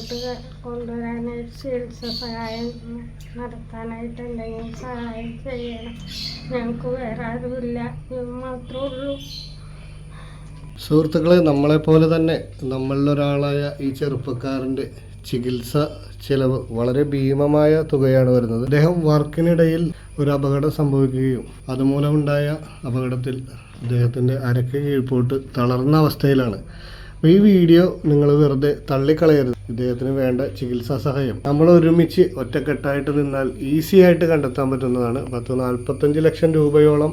മുന്നോട്ട് കൊണ്ടുവരാനായിട്ട് ചികിത്സ സഹായം നടത്താനായിട്ട് എന്തെങ്കിലും സഹായം ചെയ്യണം. ഞങ്ങൾക്ക് വേറെ ആരുമില്ല. മാത്രമേ ഉള്ളൂ. സുഹൃത്തുക്കളെ നമ്മളെപ്പോലെ തന്നെ നമ്മളിലൊരാളായ ഈ ചെറുപ്പക്കാരന്റെ ചികിത്സ ചിലവ് വളരെ ഭീമമായ തുകയാണ് വരുന്നത്. അദ്ദേഹം വർക്കിനിടയിൽ ഒരു അപകടം സംഭവിക്കുകയും അതുമൂലമുണ്ടായ അപകടത്തിൽ അദ്ദേഹത്തിന്റെ അരക്ക് കീഴ്പോട്ട് തളർന്ന അവസ്ഥയിലാണ്. അപ്പോൾ ഈ വീഡിയോ നിങ്ങൾ വെറുതെ തള്ളിക്കളയരുത്. ഇദ്ദേഹത്തിന് വേണ്ട ചികിത്സാ സഹായം. നമ്മൾ ഒരുമിച്ച് ഒറ്റക്കെട്ടായിട്ട് നിന്നാൽ ഈസി ആയിട്ട് കണ്ടെത്താൻ പറ്റുന്നതാണ്. പത്ത് നാൽപ്പത്തഞ്ച് ലക്ഷം രൂപയോളം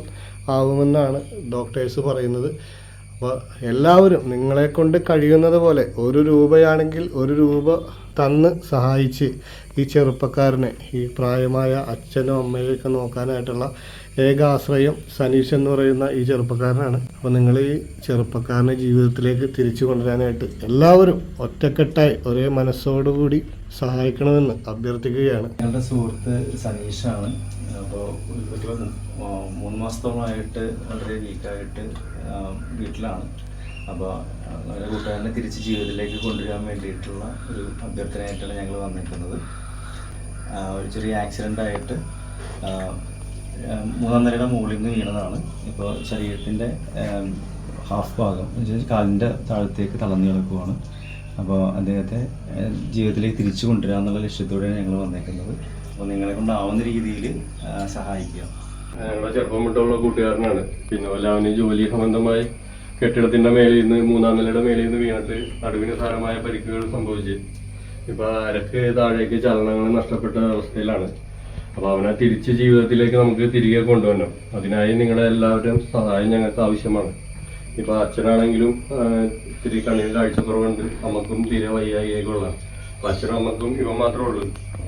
ആവുമെന്നാണ് ഡോക്ടേഴ്സ് പറയുന്നത്. അപ്പോൾ എല്ലാവരും നിങ്ങളെ കൊണ്ട് കഴിയുന്നത് പോലെ ഒരു രൂപയാണെങ്കിൽ ഒരു രൂപ തന്ന് സഹായിച്ച് ഈ ചെറുപ്പക്കാരനെ ഈ പ്രായമായ അച്ഛനും അമ്മയൊക്കെ നോക്കാനായിട്ടുള്ള ഏക ആശ്രയം സനീഷ് എന്ന് പറയുന്ന ഈ ചെറുപ്പക്കാരനാണ്. അപ്പോൾ നിങ്ങൾ ഈ ചെറുപ്പക്കാരനെ ജീവിതത്തിലേക്ക് തിരിച്ചു കൊണ്ടുവരാനായിട്ട് എല്ലാവരും ഒറ്റക്കെട്ടായി ഒരേ മനസ്സോടുകൂടി സഹായിക്കണമെന്ന് അഭ്യർത്ഥിക്കുകയാണ്. ഞങ്ങളുടെ സുഹൃത്ത് സനീഷാണ്. അപ്പോൾ മാസത്തോളമായിട്ട് വളരെ വീക്കായിട്ട് വീട്ടിലാണ്. അപ്പോൾ അവരെ കൂട്ടുകാരനെ തിരിച്ച് ജീവിതത്തിലേക്ക് കൊണ്ടുവരാൻ വേണ്ടിയിട്ടുള്ള ഒരു അഭ്യർത്ഥനയായിട്ടാണ് ഞങ്ങൾ വന്നിരിക്കുന്നത്. ഒരു ചെറിയ ആക്സിഡന്റ് ആയിട്ട് മൂന്നാം നിലയുടെ മുകളിൽ നിന്ന് വീണതാണ്. ഇപ്പോൾ ശരീരത്തിന്റെ ഹാഫ് ഭാഗം കാലിന്റെ താഴത്തേക്ക് തളർന്നു കിടക്കുവാണ്. അപ്പോൾ അദ്ദേഹത്തെ ജീവിതത്തിലേക്ക് തിരിച്ചു കൊണ്ടുവരാമെന്നുള്ള ലക്ഷ്യത്തോടെയാണ് ഞങ്ങൾ വന്നേക്കുന്നത്. അപ്പോൾ നിങ്ങളെ കൊണ്ടാവുന്ന രീതിയിൽ സഹായിക്കുക ഞങ്ങളുടെ ചെറുപ്പം മുട്ടുള്ള കൂട്ടുകാരനാണ്. പിന്നെ വല്ല അവന് ജോലി സംബന്ധമായി കെട്ടിടത്തിന്റെ മേലിൽ നിന്ന് മൂന്നാം നിലയുടെ മേലിൽ നിന്ന് വീണിട്ട് നടുവിന് സാരമായ പരിക്കുകൾ സംഭവിച്ചു. ഇപ്പൊ അരക്ക് താഴേക്ക് ചലനങ്ങൾ നഷ്ടപ്പെട്ട അവസ്ഥയിലാണ്. അപ്പൊ അവനെ തിരിച്ച് ജീവിതത്തിലേക്ക് നമുക്ക് തിരികെ കൊണ്ടുവരണം. അതിനായി നിങ്ങളുടെ എല്ലാവരുടെയും സഹായം ഞങ്ങൾക്ക് ആവശ്യമാണ്. ഇപ്പൊ അച്ഛനാണെങ്കിലും ഇത്തിരി കണ്ണിന് കാഴ്ചക്കുറവുണ്ട്. അമ്മക്കും തീരെ വയ്യായികൊള്ളാം അപ്പൊ അച്ഛനും അമ്മക്കും ഇവ മാത്രമേ ഉള്ളൂ.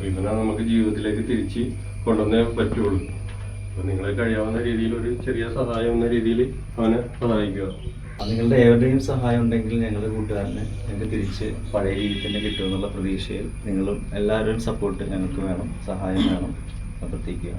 ഇവനെ നമുക്ക് ജീവിതത്തിലേക്ക് തിരിച്ച് കൊണ്ടുവന്നേ പറ്റുള്ളൂ. അപ്പൊ നിങ്ങളെ കഴിയാവുന്ന രീതിയിൽ ഒരു ചെറിയ സഹായം എന്ന രീതിയിൽ അവനെ സഹായിക്കുക. നിങ്ങളുടെ ഏവരുടെയും സഹായം ഉണ്ടെങ്കിൽ ഞങ്ങളുടെ കൂട്ടുകാരനെ ഞങ്ങൾക്ക് തിരിച്ച് പഴയ രീതിയിൽ തന്നെ കിട്ടുമെന്നുള്ള പ്രതീക്ഷയിൽ നിങ്ങളും എല്ലാവരും സപ്പോർട്ട് ഞങ്ങൾക്ക് വേണം സഹായം വേണം അഭ്യർത്ഥിക്കുക